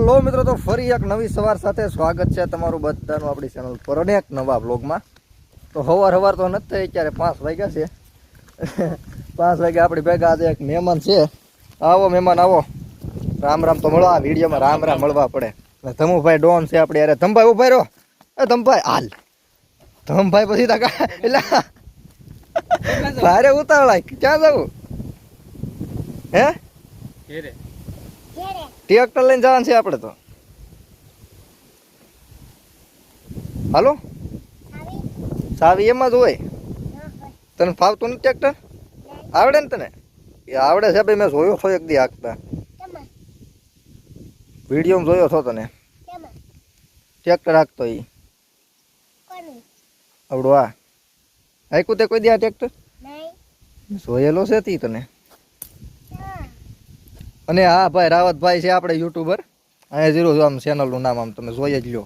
Hello મિત્રો, તો ફરી એક નવી સવાર સાથે સ્વાગત છે તમારું બધાનું આપણી ચેનલ પર અને એક નવા બ્લોગમાં તો હવાર હવાર તો નથી થઈ અત્યારે પાંચ વાગ્યા છે. પાંચ વાગ્યા આપણી ભેગા એક મહેમાન છે. આવો મહેમાન, આવો. રામ રામ તો મળવા વિડીયોમાં રામ રામ મળવા પડે. અને ધમુભાઈ ડોન છે આપણે, અરે ધમભાઈ ઊભા રહ્યો એ ધમભાઈ, હાલ. ધમભાઈ પછી તકા એટલે ભારે ઉતાવળા, ક્યાં જવું? હે? ટ્રેક્ટર લઈને જવાનું છે આપણે તો. હાલો? સાવી એમાં જ હોય. તને ફાવતું નથી ટ્રેક્ટર આવડે ને તને? એ આવડે છે ભાઈ મેં જોયો છો એક દી હાંકતા વિડીયોમાં જોયો છો તને? ટ્રેક્ટર હાંકતો એ આવડું આ. હાંક્યું તે કોઈ દે આ ટ્રેક્ટર જોયેલો છે તી તને? અને હા ભાઈ રાવતભાઈ છે આપણે યુટ્યુબર અહીંયા જીરો આમ ચેનલનું નામ આમ તમે જોઈ જ લો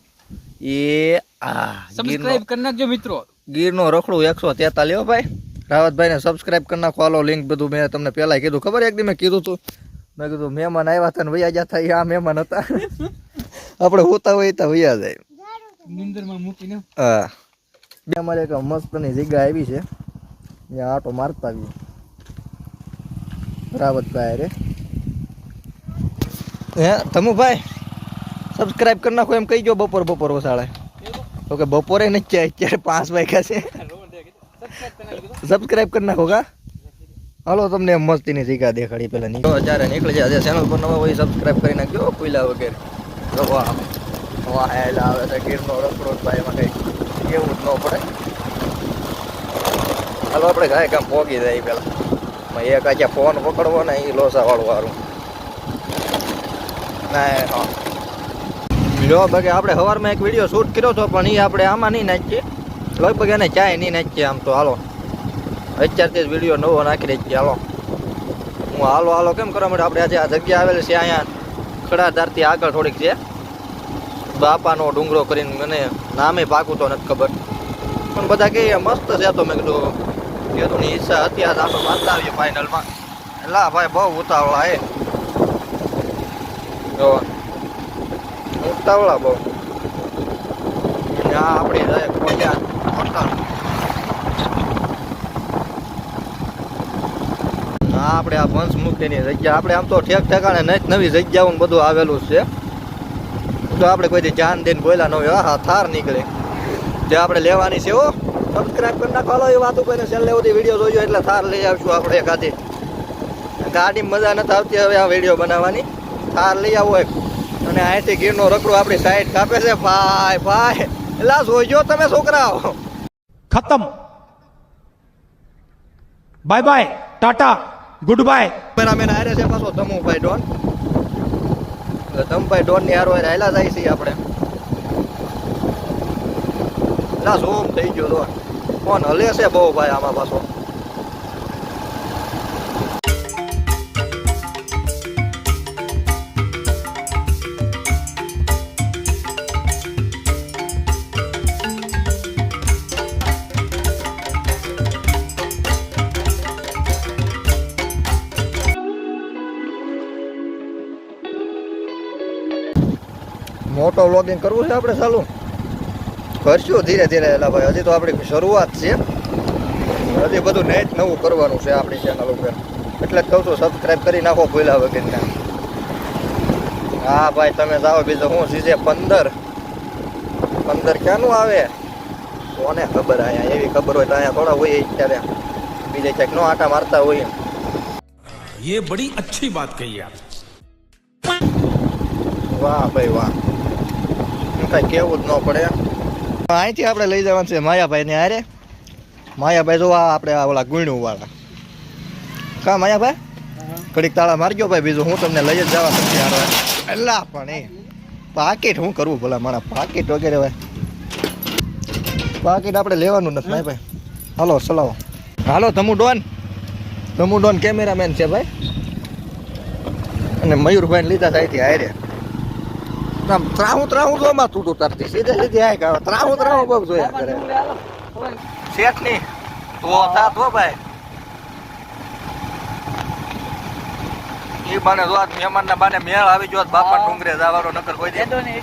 એ આ સબસ્ક્રાઇબ કરી નાખજો મિત્રો. ગીરનો રખડું એકસો તેતાલીસ ભાઈ. રાવતભાઈને સબસ્ક્રાઇબ કરી નાખો. હાલો લિંક બધું મેં તમને પહેલાં કીધું. ખબર એક દી મેં કીધું હતું મેં કીધું મહેમાન આવ્યા હતા ને વૈયા જતા થાય આ મહેમાન હતા. આપણે હોતા હોય તો વૈયા જાય. નિંદરમાં મૂકીને. હા. બે અમારે એક મસ્તની જગ્યા આવી છે. ત્યાં આટો મારતા આવીએ. રાવતભાઈ રે. હે, તમુભાઈ સબસ્ક્રાઇબ કરી નાખો, એમ કહી ગયો બપોર બપોર વસાળે. તો કે બપોરે ને જાય, અત્યારે પાંચ વાગ્યા છે. સબસ્ક્રાઇબ કરી નાખો કા? હાલો, તમને મસ્તી મસ્તીની જગ્યા દેખાડી પેલા નીકળો જ્યારે નીકળી જાય ચેનલ પર નવા સબસ્ક્રાઇબ કરી નાખજો કોઈલા વગેરે. વાહ વાહ આવે છે, ગીરનો રખડો ભાઈ, એમાં કંઈ કેવું જ ન પડે. હાલો, આપણે ગાય કામ પોગી જાય પેલા. એક આજે ફોન પકડવો ને એ લોસા વાળું લ્યો બાકી આપણે સવારમાં એક વીડિયો શૂટ કર્યો હતો પણ એ આપણે આમાં નહીં નાખીએ. લગભગ એને ચાય નહીં નાખીએ આમ તો, હાલો. અત્યારથી જ વીડિયો નવો નાખી દઈએ હાલો. હું હાલો હાલો, કેમ કરવા માટે આપણે આજે આ જગ્યા આવેલી છે અહીંયા? ખડાધારથી આગળ થોડીક છે. બાપાનો ડુંગરો કરીને મને નામે પાકું તો નથી ખબર. પણ બધા કે મસ્ત છે. તો મેં કીધું કીધું ઈચ્છા હતી, આજે આપણે વાંચતા આવીએ ફાઇનલમાં એટલે ભાઈ બહુ ઉતાવળા એ જો ઉતાવળા બહુ આ આપણી આપણે આ પંચમુખીની જગ્યા આપણે આમ તો ઠેક ઠેકાણે નવી નવી જગ્યાઓ ને બધું આવેલું છે. તો આપણે કોઈ જાન દઈને બોલ્યા ન હોય. હા, થાર નીકળે. જે આપણે લેવાની છે ઓ સબસ્ક્રાઈબ કરી નાખો. હાલો, એ વાતો કોઈને છેલ્લે સુધી વીડિયો જોયો એટલે થાર લઈ આવશું આપણે એકાદી. ગાડી મજા નથી આવતી હવે આ વીડિયો બનાવવાની. થાર લઈ આવો એક. અને અહીંથી ગીરનો રગડો આપણી સાઈડ કાપે છે. ભાઈ ભાઈ એલા જોઈજો તમે છોકરાઓ. ખતમ. Bye bye tata goodbye. Cameraman હારે છે પાછો ધમુભાઈ ડોન. ધમભાઈ ડોનની હારો હાયલા જાય છે આપણે. એલા ઝૂમ થઈ ગયો ડોન ફોન હલે છે બહુ ભાઈ આમાં પાછો. મોટો વ્લોગિંગ કરવું છે આપણે ચાલુ કરશું ધીરે ધીરે એટલે ભાઈ હજી તો આપણી શરૂઆત છે હજી બધું નેટ નવું કરવાનું છે આપણી ચેનલ ઉપર એટલે જ કહું છું સબસ્ક્રાઈબ કરી નાખો ભૂલા વગરને હા ભાઈ તમે જાઓ બીજું હું સીજે પંદર પંદર ક્યાંનું આવે કોને ખબર અહીંયા એવી ખબર હોય તો અહીંયા થોડા હોય અત્યારે બીજે ક્યાંક નો આટા મારતા હોય ये बड़ी अच्छी बात कही आप વાહ ભાઈ વાહ એમ કાંઈ કેવું જ ન પડે. અહીંથી આપણે લઈ જવાનું છે માયાભાઈ ને હારે. માયાભાઈ જો આપણે ઓલા ગુણ્યું વાળા કા માયાભાઈ? ઘડીક તાળા મારજો ભાઈ, બીજું હું તમને લઈ જ જવા નથી હારવા. એલા પણ એ. પાકીટ હું કરવું ભલા મારા પાકીટ વગેરે ભાઈ પાકીટ આપણે લેવાનું નથી ભાઈ ભાઈ હાલો, ચલાવો. હાલો, તમુ ડોન. ધમુ ડોન કેમેરામેન છે ભાઈ. અને મયુરભાઈ લીધા સાઈથી હારે. આમ ત્રાહું ત્રાહું જો માં તૂટું તરતી સીધે સીધી આય કાવ ત્રાહું ત્રાહું બહુ જોયા કરે. શેઠની તો થા તો ભાઈ. બાને મેળ આવી ગયો બાપા ડુંગરે જવાનો નકર કોઈ દી હતી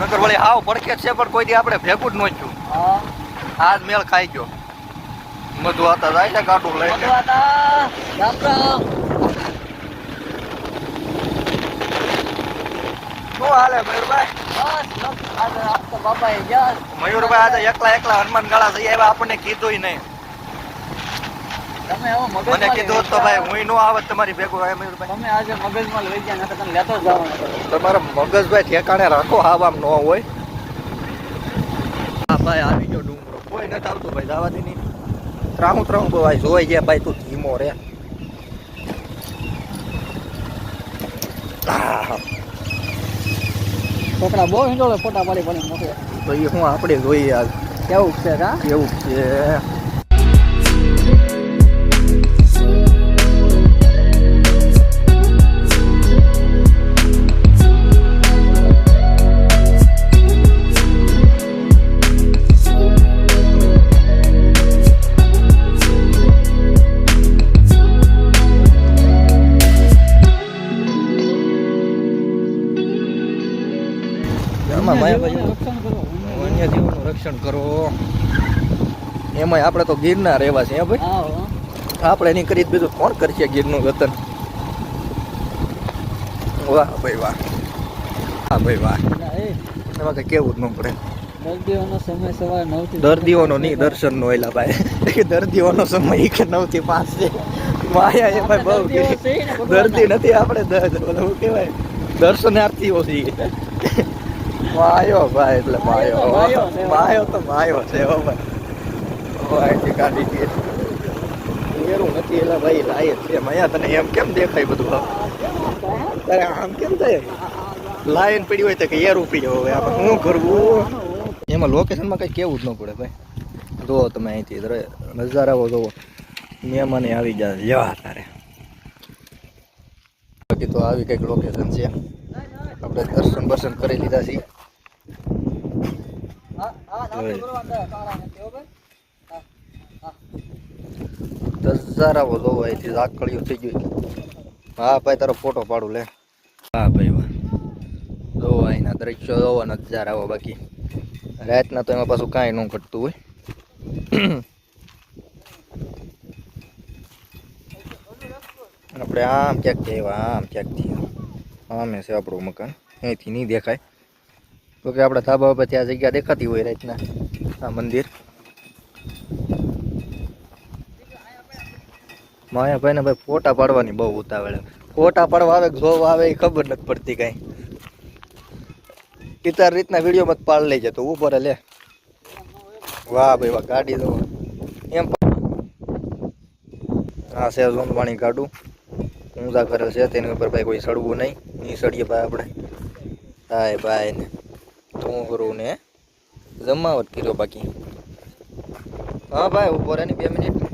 નકર વળી હાવ પડકે છે પણ કોઈ દી આપણે ભેગું જ આજ મેળ ખાઈ ગયો. મધુ હતા જાય છે કાઢું લઈ રામ રામ શું હાલે મયુરભાઈ? મયુરભાઈ આજે એકલા એકલા હનુમાન ગાળા જઈ આવ્યા આપણને કીધું નહીં. મને કીધું તો ભાઈ હું નો આવત તમારી ભેગું મયુરભાઈ? તમે આજે મગજમાં લઈ ગયા તમે લેતો જ જવાનું તમારા મગજભાઈ ઠેકાણે રાખો હાવ આમ ન હોય. હા ભાઈ આવી ગયો ડુંગરો. કોઈ નથી આવતું ભાઈ જવા દે નહીં. ત્રાહું ત્રાહું ભાઈ જોઈ ગયા ભાઈ તું ધીમો રે. આહ, છોકરા બહુ હિંડોળે ફોટા પાડી પાડી મોકલે તો એ હું આપણે જોઈએ આજ. કેવું છે કા? કેવું છે. આમાં માયાભાઈ રક્ષણ કરો. વન્ય જીવોનું રક્ષણ કરો. એમાંય આપણે તો ગીરના રહેવા છે ભાઈ? આપણે નહીં કરી બીજું કોણ કરશે ગીરનું વતન વાહ ભાઈ વાહ. હા ભાઈ વાહ. એમાં કઈ કેવું જ ન પડે. દર્દીઓનો સમય સવારે નવ દર્દીઓનો નહીં દર્શન નો એલા ભાઈ. દર્દીઓનો સમય કે નવથી પાંચ છે. માયા એ ભાઈ બહુ. દર્દી નથી આપણે શું કહેવાય? દર્શનાર્થીઓ છીએ. માયો ભાઈ એટલે માયો માયો તો માયો છે હો ભાઈ. કાઢી દે એરું નથી એલા ભાઈ લાય છે. મયા તને એમ કેમ દેખાય બધું? તારે આમ કેમ થાય? લાઈન પડી હોય તો કે એરું પીડ્યો હવે આપણે. શું કરવું? એમાં લોકેશનમાં કઈ કેવું જ ન પડે ભાઈ. જુઓ તમે અહીંથી નજારાઓ જુઓ મહેમાને આવી જાય લેવા તારે. બાકી તો આવી કંઈક લોકેશન છે. આપણે દર્શન બર્શન કરી લીધા છીએ. નજારાઓ જોવો અહીંથી થઈ ગયું હા ભાઈ તારો ફોટો પાડું લે. હા ભાઈ વાહ. જોવો અહીંના દ્રશ્યો જોવો નજારાઓ બાકી. રાતના તો એમાં પાછું કાંઈ ન ઘટતું હોય. આપણે આમ ક્યાંક આવ્યા આમ ક્યાંકથી આમે છે આપણું મકાન. અહીંથી નહીં દેખાય. તો કે આપણે ધાબા પર ત્યાં જગ્યા દેખાતી હોય રાતના. આ મંદિર. માયાભાઈને ભાઈ ફોટા પાડવાની બહુ ઉતાવળ ફોટા પાડવા આવે કે આવે એ ખબર નથી પડતી કાંઈ. પિતાર રીતના વિડીયોમાં પાડ લઈ જતો ઉપર લે. વાહ ભાઈ વાહ, ગાડી તો એમ આ છે ઝોનવાણી ગાડું. ઊંધા કરેલ છે, તેની ઉપર ભાઈ કોઈ સડવું નહીં. એ ભાઈ આપણે. હાય ભાઈ ને. ડુંગરું ને? જમાવટ કર્યો બાકી. હા ભાઈ ઊભો રહે ને બે મિનિટ.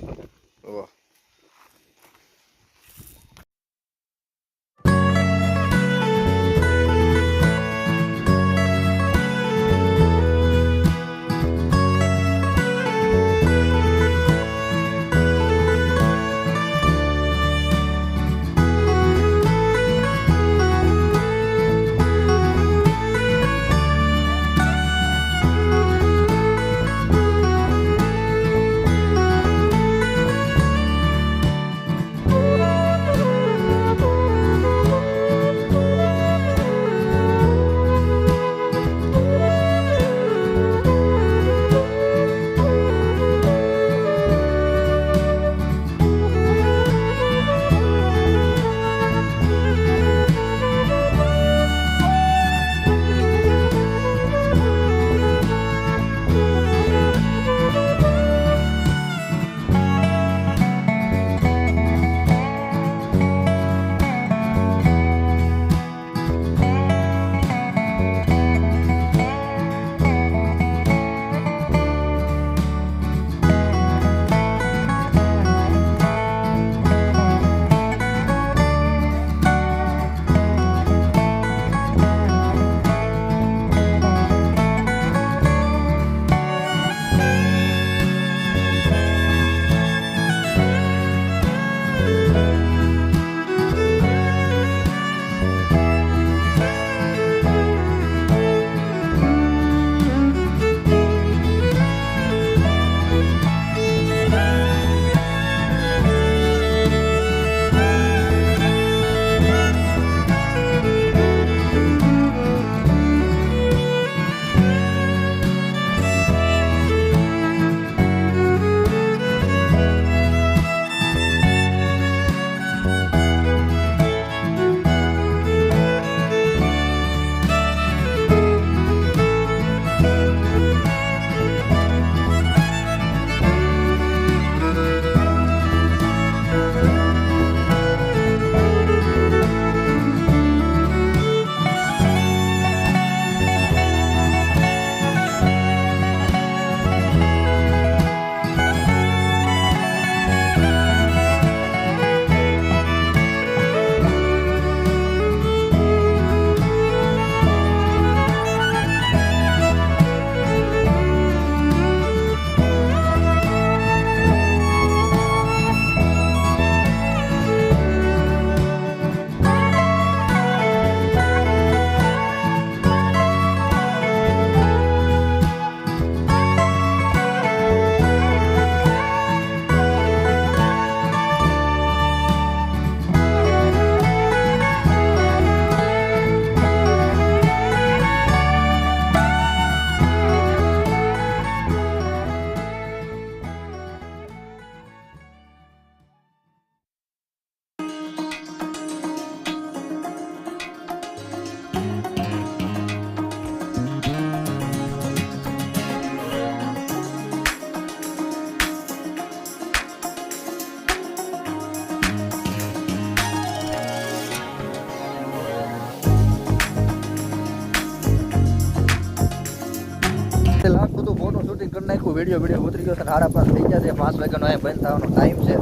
નાખ્યું વીડિયો વીડિયો ઉતરી ગયો સાડા પાંચ થઈ ગયા છે. પાંચ વાગ્યાનો અહીંયા બંધ થવાનો ટાઈમ છે.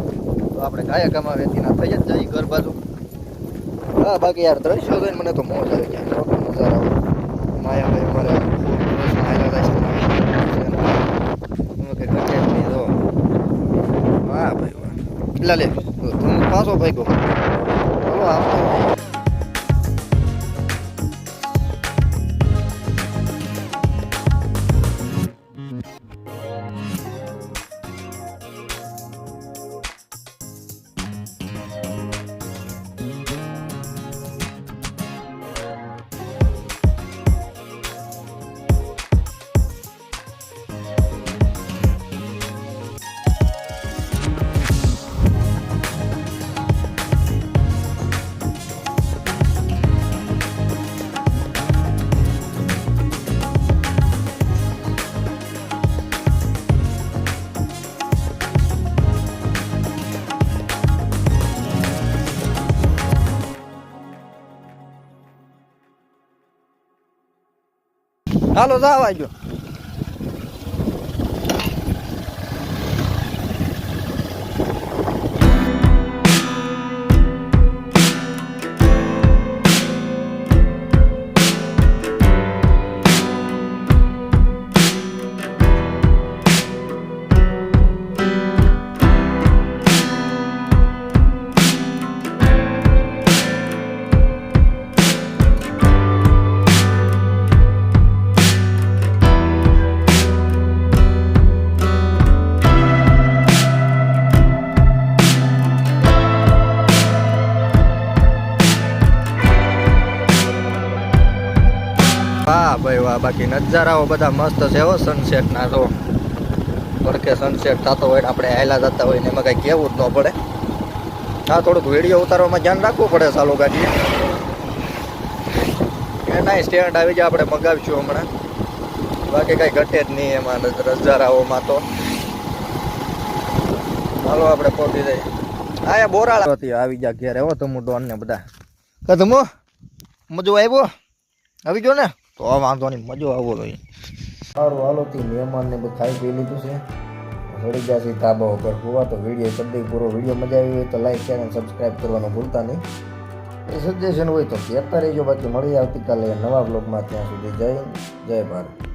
તો આપણે ગાયા ગામા વેતીના થઈ જ જઈએ ઘર બાજુ. હા, બાકી યાર દ્રશ્યો જોઈને મને તો મોજ આવી જાય નજારો માયાભાઈ મારે હા ભાઈ લે તું પાછો ભાઈ ગો હાલો જાવ આવજો વાહ બાકી નજારાઓ બધા મસ્ત છે હો સનસેટ ના જો તડકે સનસેટ થતો હોય આપણે આયલા જતા હોય ને એમાં કઈ કેવું જ ન પડે. હા, થોડુંક વીડિયો ઉતારવામાં ધ્યાન રાખવું પડે ચાલુ ગાડી. એના સ્ટેન્ડ આવી જાય આપણે મગાવીશું હમણાં. બાકી કઈ ઘટે જ નહીં એમાં નજારાઓમાં તો. ચાલો આપણે પહોંચી જઈએ. હા, એ હતી આવી જા ઘેરે હો તમુ ડોન ને બધા કદમો મજો આવ્યો? આવી ગયો ને? તો આ વાંધો નહીં, મજો આવવો જોઈએ. સારું, હાલો થી મહેમાનને ખાઈ પી લીધું છે. ચડી જશે ધાબા ઉપર હોવા તો વીડિયો કરી પૂરો વીડિયો મજા આવી હોય તો લાઈક શેર અને સબસ્ક્રાઈબ કરવાનું ભૂલતા નહીં. એ સજેશન હોય તો કહેતા રહેજો બાકી મળી આવતીકાલે નવા બ્લોગમાં ત્યાં સુધી જય જય ભારત.